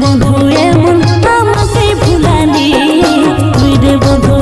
বন্ধু এমন আমাকে ভুলালি তুই রে বন্ধু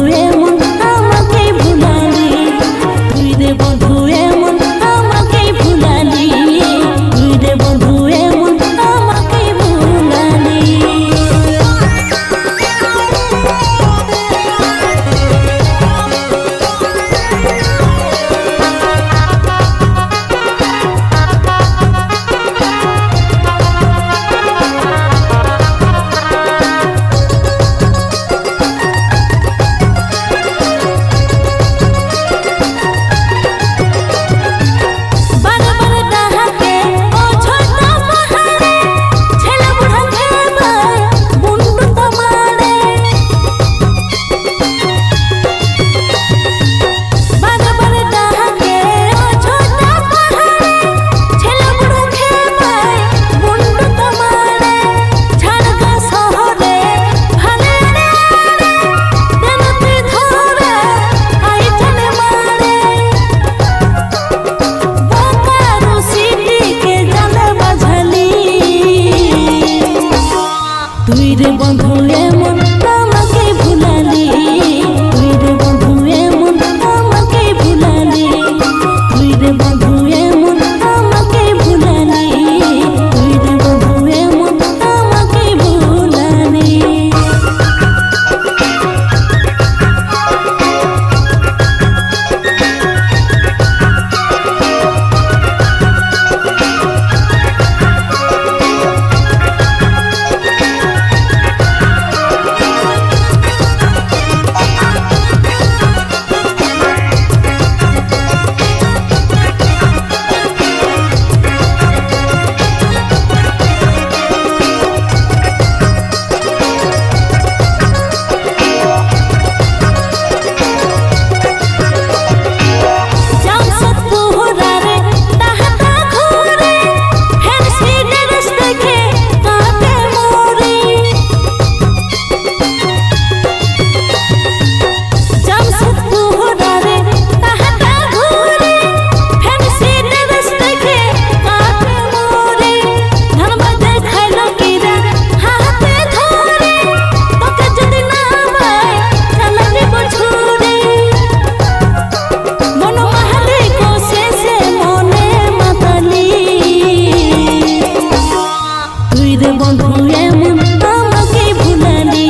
বন্ধু এমন আমাকে ভুলালি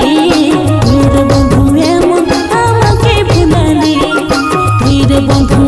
তোর বন্ধু এমন আমাকে ভুলালি বন্ধু